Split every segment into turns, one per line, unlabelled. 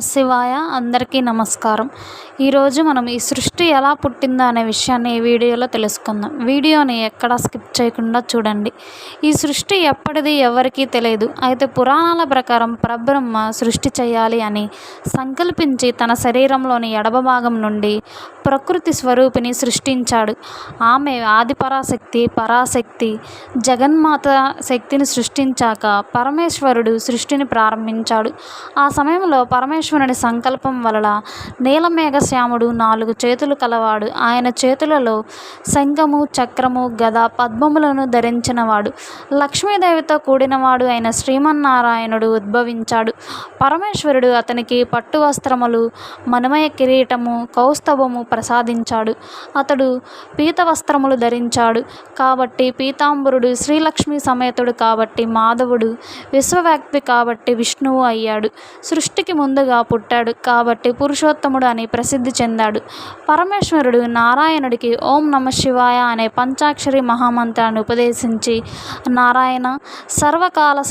శివాయ అందరికీ నమస్కారం. ఈరోజు మనం ఈ సృష్టి ఎలా పుట్టిందో అనే విషయాన్ని ఈ వీడియోలో తెలుసుకుందాం. వీడియోని ఎక్కడా స్కిప్ చేయకుండా చూడండి. ఈ సృష్టి ఎప్పటిది ఎవరికీ తెలియదు. అయితే పురాణాల ప్రకారం పరబ్రహ్మ సృష్టి చేయాలి అని సంకల్పించి తన శరీరంలోని ఎడమ భాగం నుండి ప్రకృతి స్వరూపిని సృష్టించాడు. ఆమె ఆది పరాశక్తి పరాశక్తి జగన్మాత శక్తిని సృష్టించాక పరమేశ్వరుడు సృష్టిని ప్రారంభించాడు. ఆ సమయంలో పరమేశ్వరుని సంకల్పం వలన నీలమేఘశ్యాముడు నాలుగు చేతులు కలవాడు. ఆయన చేతులలో శంఖము చక్రము గద పద్మములను ధరించినవాడు. లక్ష్మీదేవితో కూడినవాడు అయిన శ్రీమన్నారాయణుడు ఉద్భవించాడు. పరమేశ్వరుడు అతనికి పట్టు వస్త్రములు మనమయ కిరీటము కౌస్తవము ప్రసాదించాడు. అతడు పీత వస్త్రములు ధరించాడు. కాబట్టి పీతాంబరుడు శ్రీలక్ష్మి సమేతుడు కాబట్టి మాధవుడు విశ్వవ్యాప్తి కాబట్టి విష్ణువు అయ్యాడు. సృష్టికి ముందుగా పుట్టాడు కాబట్టి పురుషోత్తముడు అని ప్రసిద్ధి చెందాడు. పరమేశ్వరుడు నారాయణుడికి ఓం నమ శివాయ అనే పంచాక్షరి మహామంత్రాన్ని ఉపదేశించి నారాయణ సర్వకాల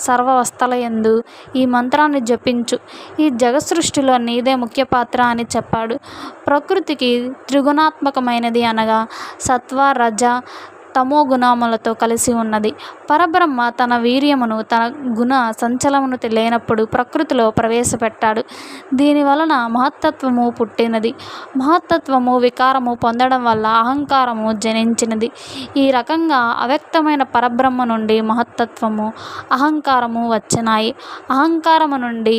సర్వవస్థల ఎందు ఈ మంత్రాన్ని జపించు. ఈ జగసృష్టిలో నీదే ముఖ్య పాత్ర అని చెప్పాడు. ప్రకృతికి త్రిగుణాత్మకమైనది అనగా సత్వ రజ తమో గుణములతో కలిసి ఉన్నది. పరబ్రహ్మ తన వీర్యమును తన గుణ సంచలమును లేనప్పుడు ప్రకృతిలో ప్రవేశపెట్టాడు. దీని వలన మహత్తత్వము పుట్టినది. మహత్తత్వము వికారము పొందడం వల్ల అహంకారము జనించినది. ఈ రకంగా అవ్యక్తమైన పరబ్రహ్మ నుండి మహత్తత్వము అహంకారము వచ్చినాయి. అహంకారము నుండి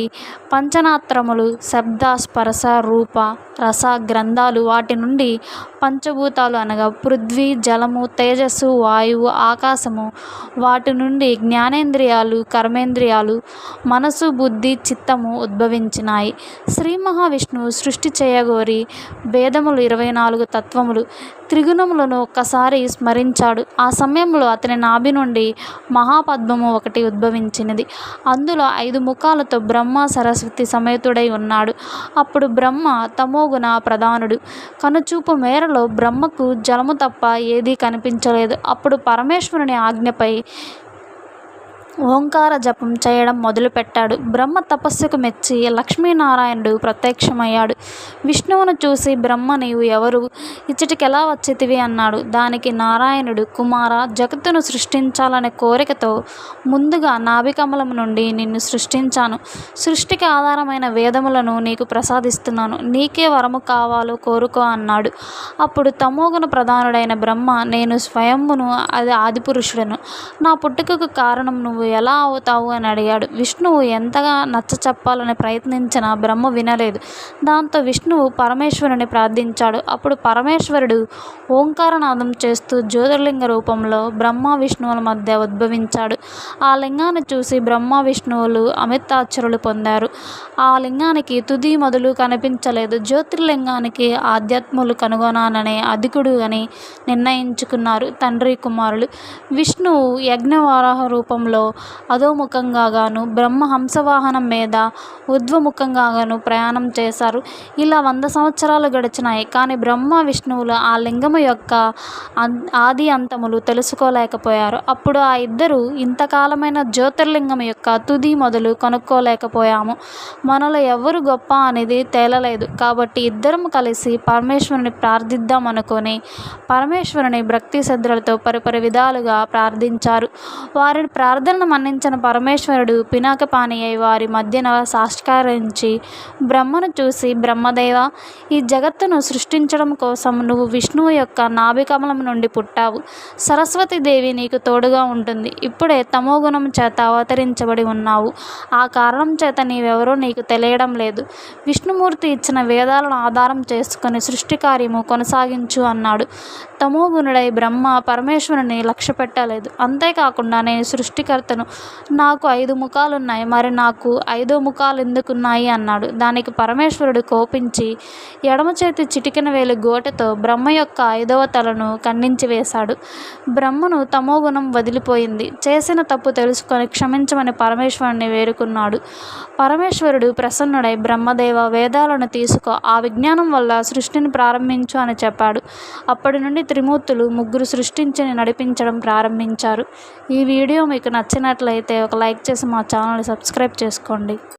పంచనాత్రములు శబ్ద స్పర్శ రూప రస గ్రంథాలు వాటి నుండి పంచభూతాలు అనగా పృథ్వీ జలము తేజస్సు వాయువు ఆకాశము వాటి నుండి జ్ఞానేంద్రియాలు కర్మేంద్రియాలు మనసు బుద్ధి చిత్తము ఉద్భవించినాయి. శ్రీ మహావిష్ణువు సృష్టి చేయగోరి వేదములు ఇరవై నాలుగు తత్వములు త్రిగుణములను ఒక్కసారి స్మరించాడు. ఆ సమయంలో అతని నాభి నుండి మహాపద్మము ఒకటి ఉద్భవించినది. అందులో ఐదు ముఖాలతో బ్రహ్మ సరస్వతి సమేతుడై ఉన్నాడు. అప్పుడు బ్రహ్మ తమోగుణ ప్రధానుడు. కనుచూపు మేరలో బ్రహ్మకు జలము తప్ప ఏదీ కనిపించలేదు. అప్పుడు పరమేశ్వరుని ఆజ్ఞపై ఓంకార జపం చేయడం మొదలుపెట్టాడు. బ్రహ్మ తపస్సుకు మెచ్చి లక్ష్మీనారాయణుడు ప్రత్యక్షమయ్యాడు. విష్ణువును చూసి బ్రహ్మ నీవు ఎవరు? ఇచ్చటికెలా వచ్చితివి? అన్నాడు. దానికి నారాయణుడు కుమార జగత్తును సృష్టించాలనే కోరికతో ముందుగా నాభికమలం నుండి నిన్ను సృష్టించాను. సృష్టికి ఆధారమైన వేదములను నీకు ప్రసాదిస్తున్నాను. నీకే వరము కావాలో కోరుకో అన్నాడు. అప్పుడు తమోగుణ ప్రధానుడైన బ్రహ్మ నేను స్వయంను అది ఆదిపురుషుడను. నా పుట్టుకకు కారణం నువ్వు ఎలా అవుతావు అని అడిగాడు. విష్ణువు ఎంతగా నచ్చ చెప్పాలని ప్రయత్నించినా బ్రహ్మ వినలేదు. దాంతో విష్ణువు పరమేశ్వరుని ప్రార్థించాడు. అప్పుడు పరమేశ్వరుడు ఓంకారనాదం చేస్తూ జ్యోతిర్లింగ రూపంలో బ్రహ్మ విష్ణువుల మధ్య ఉద్భవించాడు. ఆ లింగాన్ని చూసి బ్రహ్మ విష్ణువులు అమితాచరులు పొందారు. ఆ లింగానికి తుది మొదలు కనిపించలేదు. జ్యోతిర్లింగానికి ఆధ్యాత్ములు కనుగొనాలనే అధికుడు అని నిర్ణయించుకున్నారు తండ్రి కుమారులు. విష్ణువు యజ్ఞవారాహ రూపంలో అధోముఖంగాను బ్రహ్మ హంసవాహనం మీద ఊర్ధ్వముఖంగాను ప్రయాణం చేశారు. ఇలా వంద సంవత్సరాలు గడిచినాయి. కానీ బ్రహ్మ విష్ణువులు ఆ లింగము యొక్క ఆది అంతములు తెలుసుకోలేకపోయారు. అప్పుడు ఆ ఇద్దరు ఇంతకాలమైన జ్యోతిర్లింగం యొక్క తుది మొదలు కనుక్కోలేకపోయాము. మనలో ఎవరు గొప్ప అనేది తేలలేదు. కాబట్టి ఇద్దరం కలిసి పరమేశ్వరుని ప్రార్థిద్దాం అనుకొని పరమేశ్వరుని భక్తి శ్రద్ధలతో పరిపరి విధాలుగా ప్రార్థించారు. వారిని ప్రార్థన ప్రార్థనను మన్నించిన పరమేశ్వరుడు పినాకపాణి అయి వారి మధ్యన సాష్కరించి బ్రహ్మను చూసి బ్రహ్మదేవ ఈ జగత్తును సృష్టించడం కోసం నువ్వు విష్ణువు యొక్క నాభికమలం నుండి పుట్టావు. సరస్వతీదేవి నీకు తోడుగా ఉంటుంది. ఇప్పుడే తమోగుణం చేత అవతరించబడి ఉన్నావు. ఆ కారణం చేత నీవెవరో నీకు తెలియడం లేదు. విష్ణుమూర్తి ఇచ్చిన వేదాలను ఆధారం చేసుకుని సృష్టి కార్యము కొనసాగించు అన్నాడు. తమోగుణుడై బ్రహ్మ పరమేశ్వరుని లక్ష్య పెట్టలేదు. అంతేకాకుండా నేను సృష్టికర్తను నాకు ఐదు ముఖాలున్నాయి. మరి నాకు ఐదో ముఖాలు ఎందుకున్నాయి? అన్నాడు. దానికి పరమేశ్వరుడు కోపించి ఎడమ చేతి చిటికిన వేలు గోటతో బ్రహ్మ యొక్క ఐదవ తలను ఖండించి వేశాడు. బ్రహ్మను తమోగుణం వదిలిపోయింది. చేసిన తప్పు తెలుసుకొని క్షమించమని పరమేశ్వరుని వేడుకున్నాడు. పరమేశ్వరుడు ప్రసన్నుడై బ్రహ్మదేవ వేదాలను తీసుకో. ఆ విజ్ఞానం వల్ల సృష్టిని ప్రారంభించు అని చెప్పాడు. అప్పటి నుండి త్రిమూర్తులు ముగ్గురు సృష్టించి నడిపించడం ప్రారంభించారు. ఈ వీడియో మీకు నచ్చినట్లయితే ఒక లైక్ చేసి మా ఛానల్ని సబ్స్క్రైబ్ చేసుకోండి.